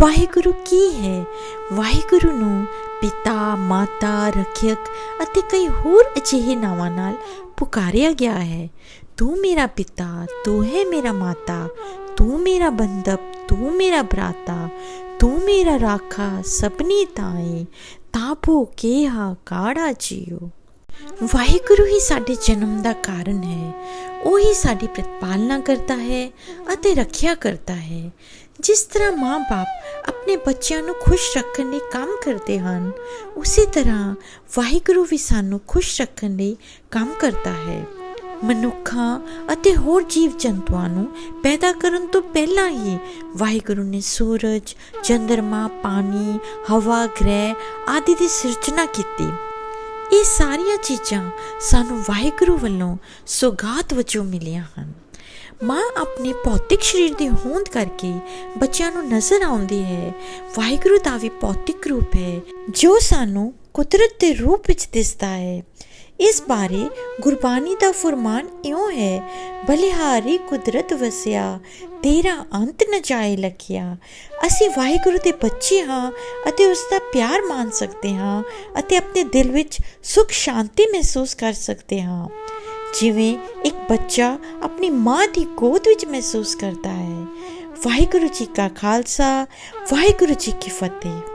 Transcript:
ਵਾਹਿਗੁਰੂ ਕੀ ਹੈ? ਵਾਹਿਗੁਰੂ ਨੂੰ ਪਿਤਾ, ਮਾਤਾ, ਰਖਿਅਕ ਅਤੇ ਕਈ ਹੋਰ ਅਜਿਹੇ ਨਾਵਾਂ ਨਾਲ ਪੁਕਾਰਿਆ ਗਿਆ ਹੈ। ਤੂੰ ਮੇਰਾ ਪਿਤਾ, ਤੂੰ ਹੈ ਮੇਰਾ ਮਾਤਾ, ਤੂੰ ਮੇਰਾ ਬੰਦਪ ਤੂੰ ਮੇਰਾ ਭਰਾਤਾ, ਤੂੰ ਮੇਰਾ ਰਾਖਾ ਸਪਨੀ ਤਾਏ ਤਾਪੋ ਕੇਹਾ ਕਾੜਾ ਜੀਓ। ਵਾਹਿਗੁਰੂ ਹੀ ਸਾਡੇ ਜਨਮ ਦਾ ਕਾਰਨ ਹੈ। ਉਹੀ ਸਾਡੀ ਪ੍ਰਤਪਾਲਨਾ ਕਰਦਾ ਹੈ ਅਤੇ ਰੱਖਿਆ ਕਰਦਾ ਹੈ। ਜਿਸ ਤਰ੍ਹਾਂ ਮਾਂ-ਬਾਪ ਆਪਣੇ ਬੱਚਿਆਂ ਨੂੰ ਖੁਸ਼ ਰੱਖਣ ਲਈ ਕੰਮ ਕਰਦੇ ਹਨ, ਉਸੇ ਤਰ੍ਹਾਂ ਵਾਹਿਗੁਰੂ ਵੀ ਸਾਨੂੰ ਖੁਸ਼ ਰੱਖਣ ਲਈ ਕੰਮ ਕਰਦਾ ਹੈ। ਮਨੁੱਖਾਂ ਅਤੇ ਹੋਰ ਜੀਵ ਜੰਤੂਆਂ ਨੂੰ ਪੈਦਾ ਕਰਨ ਤੋਂ ਪਹਿਲਾਂ ਹੀ ਵਾਹਿਗੁਰੂ ਨੇ ਸੂਰਜ ਚੰ드ਰਮਾ ਪਾਣੀ, ਹਵਾ, ਗ੍ਰਹਿ ਆਦਿ ਦੀ ਸਿਰਜਣਾ ਕੀਤੀ। ਇਹ ਸਾਰੀਆਂ ਚੀਜ਼ਾਂ ਸਾਨੂੰ ਵਾਹਿਗੁਰੂ ਵੱਲੋਂ ਸੁਗਾਤ ਵਜੋਂ ਮਿਲੀਆਂ ਹਨ। ਮਾਂ ਆਪਣੇ ਭੌਤਿਕ ਸਰੀਰ ਦੀ ਹੋਂਦ ਕਰਕੇ ਬੱਚਿਆਂ ਨੂੰ ਨਜ਼ਰ ਆਉਂਦੀ ਹੈ। ਵਾਹਿਗੁਰੂ ਦਾ ਵੀ ਭੌਤਿਕ ਰੂਪ ਹੈ, ਜੋ ਸਾਨੂੰ ਕੁਦਰਤ ਦੇ ਰੂਪ ਵਿੱਚ ਦਿਸਦਾ ਹੈ। ਇਸ ਬਾਰੇ ਗੁਰਬਾਣੀ ਦਾ ਫਰਮਾਨ ਇਉਂ ਹੈ, ਬਲਿਹਾਰੀ ਕੁਦਰਤ ਵਸਿਆ, ਤੇਰਾ ਅੰਤ ਨ ਜਾਏ ਲਖਿਆ। ਅਸੀਂ ਵਾਹਿਗੁਰੂ ਦੇ ਬੱਚੇ ਹਾਂ ਅਤੇ ਉਸ ਦਾ ਪਿਆਰ ਮਾਣ ਸਕਦੇ ਹਾਂ ਅਤੇ ਆਪਣੇ ਦਿਲ ਵਿੱਚ ਸੁਖ ਸ਼ਾਂਤੀ ਮਹਿਸੂਸ ਕਰ ਸਕਦੇ ਹਾਂ। ਜਿਵੇਂ ਇੱਕ ਬੱਚਾ ਆਪਣੀ ਮਾਂ ਦੀ ਗੋਦ ਵਿੱਚ ਮਹਿਸੂਸ ਕਰਦਾ ਹੈ। ਵਾਹਿਗੁਰੂ ਜੀ ਕਾ ਖਾਲਸਾ, ਵਾਹਿਗੁਰੂ ਜੀ ਕੀ ਫਤਿਹ।